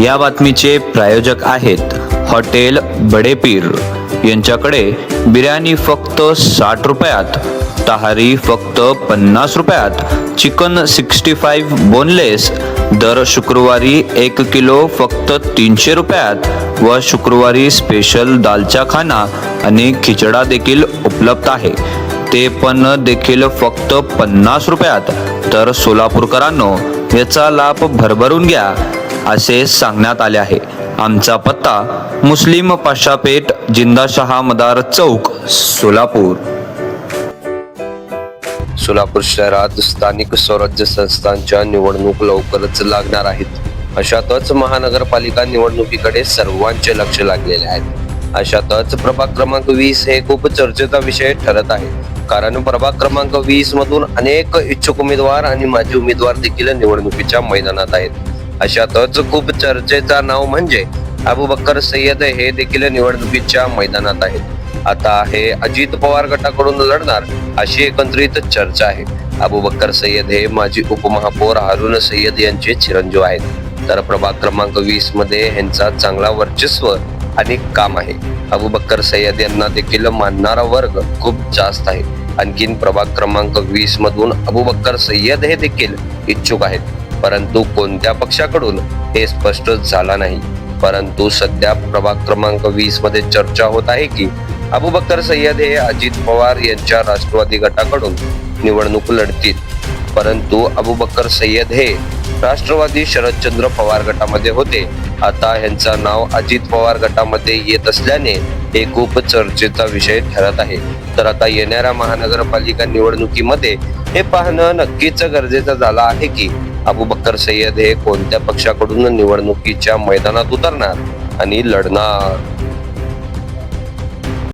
या बातमीचे प्रायोजक आहेत हॉटेल बडेपीर. यांच्याकडे बिर्याणी फक्त साठ रुपयात तहारी फक्त पन्नास रुपयात चिकन सिक्स्टी फाईव्ह बोनलेस दर शुक्रवारी एक किलो फक्त तीनशे रुपयात व शुक्रवारी स्पेशल दालचा खाना आणि खिचडा देखील उपलब्ध आहे. ते पण देखील फक्त पन्नास रुपयात. तर सोलापूरकरांनो याचा लाभ भरभरून घ्या. असे सांगण्यात आले आहे. आमचा पत्ता मुस्लिम पाशापेठ जिंदाशहा मदार चौक सोलापूर. सोलापूर शहरात स्थानिक स्वराज्य संस्थांच्या निवडणूक लवकरच लागणार आहेत. अशातच महानगरपालिका निवडणुकीकडे सर्वांचे लक्ष लागलेले आहे अशातच प्रभाग क्रमांक वीस हे खूप चर्चेचा विषय ठरत आहे. कारण प्रभाग क्रमांक वीस मधून अनेक इच्छुक उमेदवार आणि माजी उमेदवार देखील निवडणुकीच्या मैदानात आहेत. अशातच खूप चर्चेचा नाव म्हणजे अबू बक्कर सय्यद हे देखील निवडणुकीच्या मैदानात आहेत. आता हे अजित पवार गटाकडून लढणार अशी एकत्रित चर्चा आहे. अबू बक्कर सय्यद हे माजी उपमहापौर हारून सय्यद यांचे चिरंजीव आहेत. तर प्रभाग क्रमांक वीसमध्ये यांचा चांगला वर्चस्व आणि काम आहे. अबू बक्कर सय्यद यांना देखील मानणारा वर्ग खूप जास्त आहे. आणखीन प्रभाग क्रमांक वीस मधून अबू बक्कर सय्यद हे देखील इच्छुक आहेत. परंतु कोणत्या पक्षाकडून हे स्पष्ट झाला नाही. परंतु सध्या प्रभाग क्रमांक वीसमध्ये चर्चा होत आहे की अबू बक्कर सय्यद हे अजित पवार यांच्या राष्ट्रवादी गटाकडून निवडणूक लढतील. परंतु अबू बक्कर सय्यद हे राष्ट्रवादी शरदचंद्र पवार गटामध्ये होते. आता ह्यांचा नाव अजित पवार गटामध्ये येत असल्याने हे खूप चर्चेचा विषय ठरत आहे. तर आता येणाऱ्या महानगरपालिका निवडणुकीमध्ये हे पाहणं नक्कीच गरजेचं झालं आहे की अबू बक्कर सय्यद हे कोणत्या पक्षाकडून निवडणुकीच्या मैदानात उतरणार आणि लढणार?